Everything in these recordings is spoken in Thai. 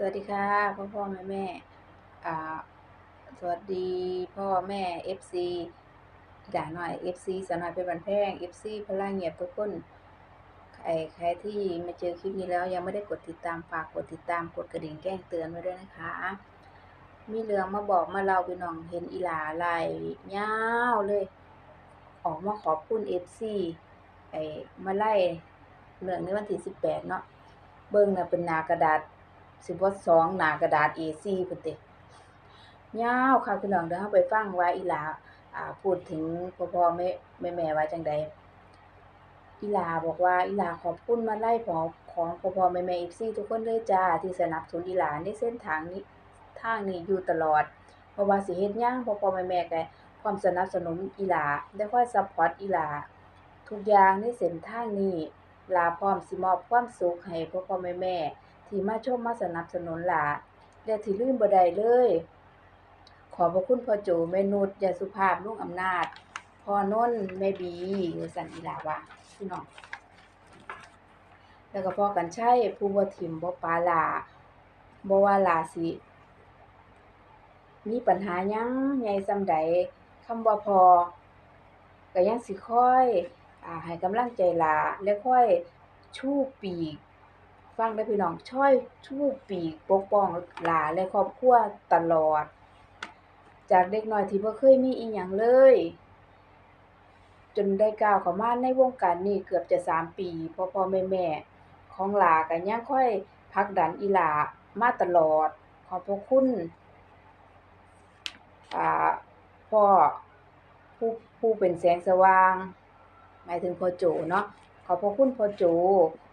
สวัสดีค่ะพ่อพ่อแม่แม่สวัสดีพ่อแม่ FC ด่าหน่อย FC สาวน้อยเป็นบันแพง FC พลังเงียบทุกคนใครใครที่มาเจอคลิปนี้แล้วยังไม่ได้กดติดตามฝากกดติดตามกดกระดิ่งแจ้งเตือนไว้ด้วยนะคะ มีเรื่องมาบอกมาเล่าพี่น้องเห็นอีหลาลายยาวเลย ออกมาขอบคุณ FC ไอ้มาไล่เรื่องในวันที่18เนาะเบิ่งน่ะเป็นนากระดาษ สิบ่สองหน้ากระดาษ A4 พุ่นติยาวค่ะพี่น้องเดี๋ยวเราไปฟังว่าอีหลาอ่าพูดถึงพ่อพ่อแม่แม่แม่ว่าจังใดอีหลาบอกว่าอีหลาขอบคุณมาไลัยของของพ่อพ่อแม่แม่ FC ทุกคนเลยจ้าที่สนับสนุนอีหลาในเส้นทางนี้ทางนี้อยู่ตลอดบ่ว่าสิเฮ็ดหยังพ่อพ่อแม่แม่ก็พร้อมสนับสนุนอีหลาได้คอยซัปพอร์ตอีหลาทุกอย่างในเส้นทางนี้ลาพร้อมสิมอบความสุขให้พ่อพ่อแม่แม่ ที่มาชมมาสนับสนุนหลาและที่ลืมบ่ได้เลย ขอบพระคุณพ่อโจแม่นุชยาสุภาพลุงอำนาจพ่อนนท์แม่บีเวสันอีลาว่าพี่น้องแล้วก็พ่อกันชัยผู้บ่ทิ่มบ่ปาหลาบ่ว่าหลาสิมีปัญหายังใหญ่ส่ำใดคำว่าพอก็ยังสิคอยอ่าให้กำลังใจลาและค่อยชูปีก ฟังเด้พี่น้องช่วยชูปีกปกป้องหลาและครอบครัวตลอด จากเด็กน้อยที่บ่เคยมีอิหยังเลย จนได้ก้าวเข้ามาในวงการนี้เกือบจะสามปีพ่อพ่อแม่แม่ของหลาก็ยังค่อยผลักดันอีหลามาตลอด ขอบพระคุณพ่อผู้ผู้เป็นแสงสว่าง หมายถึงพ่อโจเนาะขอบพระคุณพ่อโจ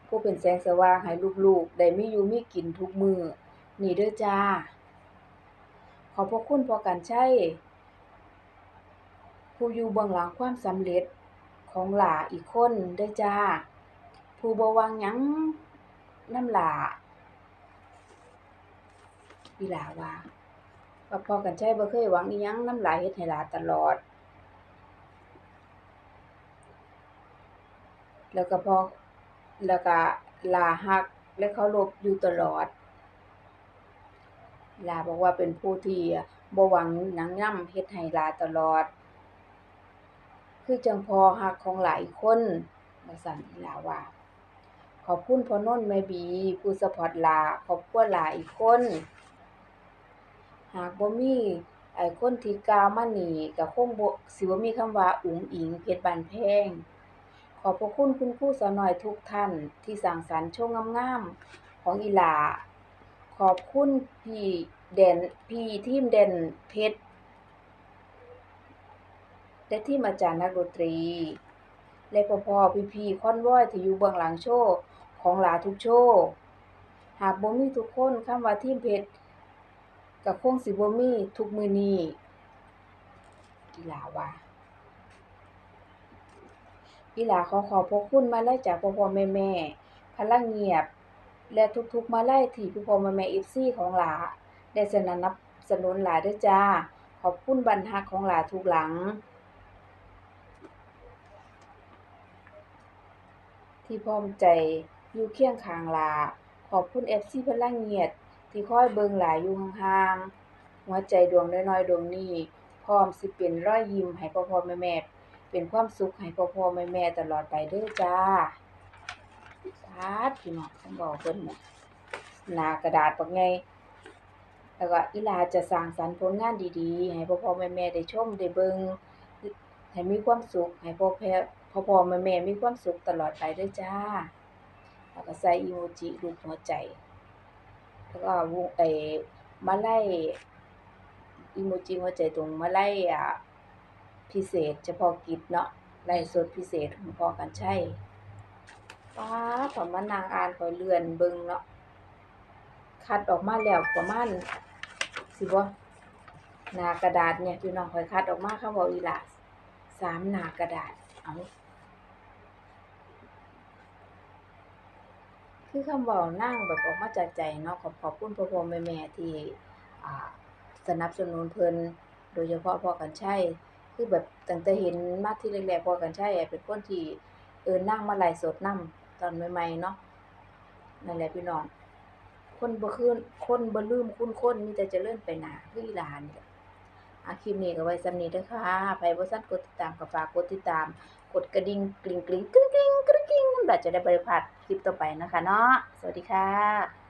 ผู้เป็นแสงสว่างให้ลูกๆ ได้มีอยู่มีกินทุกมือนี่เด้อจ้า ขอพระคุณพอกันชัยผู้อยู่เบื้องหลังความสำเร็จของหลาอีกคนเด้อจ้า ผู้บวังยังน้ำหลาอีหลาว่าว่าพอกันชัยบ่เคยหวังอิหยังนำหลาเฮ็ดให้หลาตลอด แล้วก็พอ แล้วก็ลารักและเคารพอยู่ตลอด ลาบอกว่าเป็นผู้ที่บหวังหยังนำเฮ็ดให้ลาตลอด คือจังพอรักของหลาอีกคนว่าซั่นลาว่า ขอบคุณพอนนท์แม่บี ผู้ซัปอร์ตลาครอบครัวหลาอีกคน หากบ่มีไอ้คนที่กาวมานี้ก็คงบ่สิบ่มีคำว่าอุ๋งอิงเพชรบานแพง อบพระคุณคุณครูสน้อยทุกท่านที่สร้างสรรค์โชว์งามๆของอีหลา ขอบคุณพี่แดนพี่ทีมแดนเพชรและที่มาจารย์นักดนตรี และพ่อๆพี่ๆคอนว้อยที่อยู่เบื้องหลังโชว์ของหลาทุกโชว์หากบ่มีทุกคนคำว่าทีมเพชรก็คงสิบ่มีทุกมือนี้อีหลาว่า อีหลาขอขอบพระคุณมาไลัยจากพ่อพ่อแม่แม่พลังเงียบ และทุกๆมาไลัยที่พ่อพ่อแม่แม่ FC ของหลาได้สนับสนุนหลาด้อจ้า ขอบคุณบ้านฮักของหลาทุกหลัง ที่พร้อมใจอยู่เคียงข้างหลา ขอบคุณ FC พลังเงียบที่คอยเบิงหลาอยู่ห่างๆหัวใจดวงน้อยๆดวงนี้ พร้อมสิเป็นรอยยิ้มให้พ่อพ่อแม่แม่ เป็นความสุขให้พ่อพ่อแม่แม่ตลอดไปเด้อจ้าสาธุพี่น้องต้องบอกเพิ่นน่ะหน้ากระดาษบักใหญ่แล้วก็อีลาจะสร้างสรรค์ผลงานดีๆ ให้พ่อพ่อแม่แม่ได้ชมได้เบิ่งให้มีความสุข ให้พ่อแพ่พ่อพ่อแม่แม่มีความสุขตลอดไปด้อจ้า แล้วก็ใส่อีโมจิรูปหัวใจ แล้วก็วงไอ้มาไลัยอีโมจิหัวใจตรงมาไลัยอ่า พิเศษเฉพาะกิจเนาะไลฟ์สดพิเศษของพ่อกันใช่ป๊าดพอมานางอ่านข่อยเลื่อนเบิ่งเนาะคัดออกมาแล้วประมาณสิบ่หน้ากระดาษเนี่ยพี่น้องข่อยคัดออกมาเขาบอกอีหลาสามหน้ากระดาษเอาคือคำเว้านางแบบออกมาจากใจเนาะขอบขอบคุณพ่อพ่อแม่แม่ที่สนับสนุนเพิ่นโดยเฉพาะพ่อกันใช้ คือแบบตั้งแต่เห็นมาที่แรกๆพอกันใช้อะเป็นคนที่เอิ้นนางมาไหลสดนำตอนใหม่ๆเนาะนั่นแหละพี่น้อง คนบ่คืนคนบ่ลืมคุณคนมีแต่เจริญไปหนาคืออีหลานี่อะคลิปนี้ก็ไว้สำนีเด้อค่ะไผบ่ซันกดติดตามก็ฝากกดติดตาม กดกระดิ่งกริ๊งๆกริ๊งกริ๊งกริ๊งแบบจะได้บ่ได้พลาดคลิปต่อไปนะคะเนาะสวัสดีค่ะ